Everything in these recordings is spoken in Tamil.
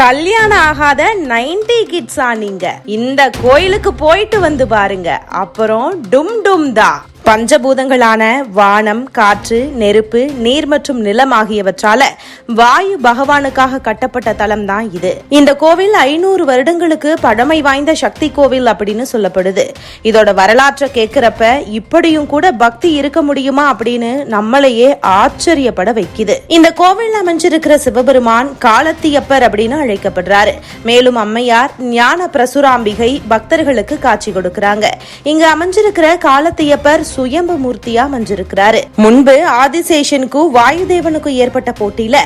கல்யாணம் ஆகாத நைன்டி கிட்ஸா நீங்க? இந்த கோயிலுக்கு போயிட்டு வந்து பாருங்க. அப்புறம் டும் டும் தான் பஞ்சபூதங்களான வானம் காற்று நெருப்பு நீர் மற்றும் நிலம் ஆகியவற்றால வாயு பகவானுக்காக கட்டப்பட்ட தலம் தான் இது. இந்த கோவில் ஐநூறு வருடங்களுக்கு பழமை வாய்ந்த சக்தி கோவில் அப்படின்னு சொல்லப்படுது. இதோட வரலாற்றை கேட்கிறப்ப இப்படியும் கூட பக்தி இருக்க முடியுமா அப்படின்னு நம்மளையே ஆச்சரியப்பட வைக்குது. இந்த கோவில் அமைஞ்சிருக்கிற சிவபெருமான் காலத்தியப்பர் அப்படின்னு அழைக்கப்படுறாரு. மேலும் அம்மையார் ஞான பிரசுராம்பிகை பக்தர்களுக்கு காட்சி கொடுக்கிறாங்க. இங்க அமைஞ்சிருக்கிற காலத்தியப்பர் சுயம்பு மூர்த்தியா அமைஞ்சிருக்கிறாரு முன்பு ஆதிசேஷனுக்கும் வாயுதேவனுக்கும் ஏற்பட்ட போட்டியில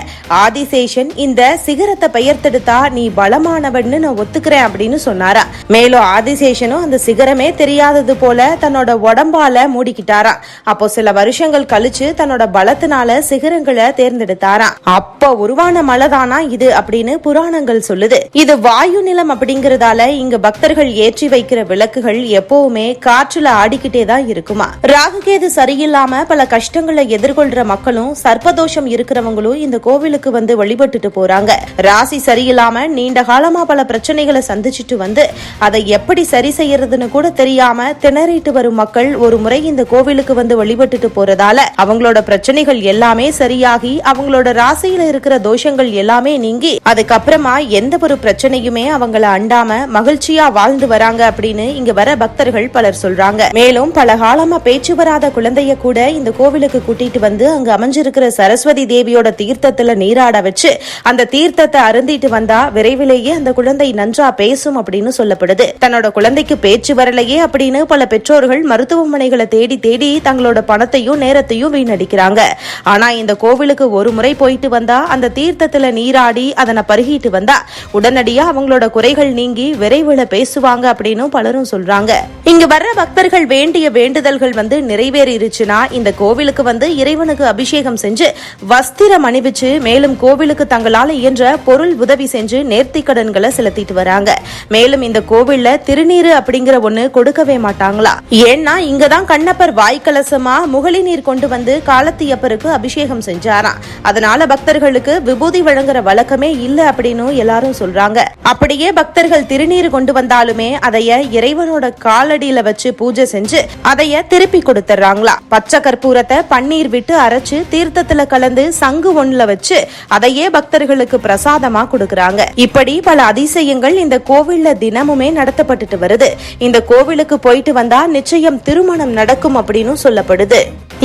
ஆதிசேஷன் இந்த சிகரத்தை பெயர்த்தெடுத்தா நீ பலமானவன்னு நான் ஒத்துக்கிறேன் அப்படின்னு சொன்னாரா. மேலும் ஆதிசேஷனும் அந்த சிகரமே தெரியாதது போல தன்னோட உடம்பால மூடிக்கிட்டாராம் அப்போ சில வருஷங்கள் கழிச்சு தன்னோட பலத்தினால சிகரங்களை தேர்ந்தெடுத்தாராம் அப்ப உருவான மலைதானா இது அப்படின்னு புராணங்கள் சொல்லுது. இது வாயு நிலம் அப்படிங்கறதால இங்க பக்தர்கள் ஏற்றி வைக்கிற விளக்குகள் எப்பவுமே காற்றுல ஆடிக்கிட்டே தான் இருக்குமா. ராகுகேது சரியில்லாம பல கஷ்டங்களை எதிர்கொள்ற மக்களும் சர்ப்பதோஷம் இருக்கிறவங்களும் இந்த கோவிலுக்கு வந்து வழிபட்டுட்டு போறாங்க. ராசி சரியில்லாம நீண்ட காலமா பல பிரச்சனைகளை சந்திச்சுட்டு வந்து அதை எப்படி சரி செய்யறதுன்னு கூட தெரியாம திணறிட்டு வரும் மக்கள் ஒரு முறை இந்த கோவிலுக்கு வந்து வழிபட்டுட்டு போறதால அவங்களோட பிரச்சனைகள் எல்லாமே சரியாகி அவங்களோட ராசியில இருக்கிற தோஷங்கள் எல்லாமே நீங்கி அதுக்கப்புறமா எந்த ஒரு பிரச்சனையுமே அவங்கள அண்டாம மகிழ்ச்சியா வாழ்ந்து வராங்க அப்படின்னு இங்க வர பக்தர்கள் பலர் சொல்றாங்க. மேலும் பல காலமா பேச்சு வராத குழந்தைய கூட இந்த கோவிலுக்கு கூட்டிட்டு வந்து அங்க அமைஞ்சிருக்கிற சரஸ்வதி தேவியோட தீர்த்தத்துல நீராட வச்சு அந்த தீர்த்தத்தை அருந்திட்டு வந்தா விரைவிலேயே அந்த குழந்தை நன்றா பேசும் அப்படின்னு சொல்லப்படுது. தன்னோட குழந்தைக்கு பேச்சு வரலையே அப்படின்னு பல பெற்றோர்கள் மருத்துவமனைகளை தேடி தேடி தங்களோட பணத்தையும் நேரத்தையும் வீணடிக்கிறாங்க. ஆனா இந்த கோவிலுக்கு ஒரு முறை போயிட்டு வந்தா அந்த தீர்த்தத்துல நீராடி அதனை பருகிட்டு வந்தா உடனடியா அவங்களோட குறைகள் நீங்கி விரைவில் பேசுவாங்க அப்படின்னு பலரும் சொல்றாங்க. இங்க வர்ற பக்தர்கள் வேண்டிய வேண்டுதல்கள் வந்து நிறைவேறிருச்சுன்னா இந்த கோவிலுக்கு வந்து இறைவனுக்கு அபிஷேகம் செஞ்சு வஸ்திரம் அணிவிச்சு மேலும் கோவிலுக்கு தங்களால் இயன்ற பொருள் உதவி செஞ்சு நேர்த்தி கடன்களை செலுத்திட்டு வராங்க. மேலும் இந்த கோவில்ல திருநீர் அப்படிங்கிற ஒண்ணு கொடுக்கவே மாட்டாங்களா? ஏன்னா இங்கதான் கண்ணப்பர் வாய்க்கலசமா முகலி நீர் கொண்டு வந்து காலத்தியப்பருக்கு அபிஷேகம் செஞ்சாராம். அதனால பக்தர்களுக்கு விபூதி வழங்குற வழக்கமே இல்ல அப்படின்னு எல்லாரும் சொல்றாங்க. அப்படியே பக்தர்கள் திருநீர் கொண்டு வந்தாலுமே அதைய இறைவனோட காலடியில வச்சு பூஜை செஞ்சு அதைய திரு திருப்பி கொடுத்துறாங்களா பச்சை கற்பூரத்தை பன்னீர் விட்டு அரைச்சு தீர்த்தத்துல கலந்து சங்கு ஒண்ணுல வச்சு அதையே பக்தர்களுக்கு பிரசாதமா கொடுக்கறாங்க. இப்படி பல அதிசயங்கள் இந்த கோவில்ல தினமுமே நடத்தப்பட்டுட்டு வருது. இந்த கோவிலுக்கு போயிட்டு வந்தா நிச்சயம் திருமணம் நடக்கும் அப்படின்னு சொல்லப்படுது.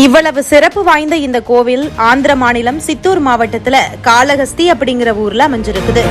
இவ்வளவு சிறப்பு வாய்ந்த இந்த கோவில் ஆந்திர மாநிலம் சித்தூர் மாவட்டத்துல காளஹஸ்தி அப்படிங்கிற ஊர்ல அமைஞ்சிருக்குது.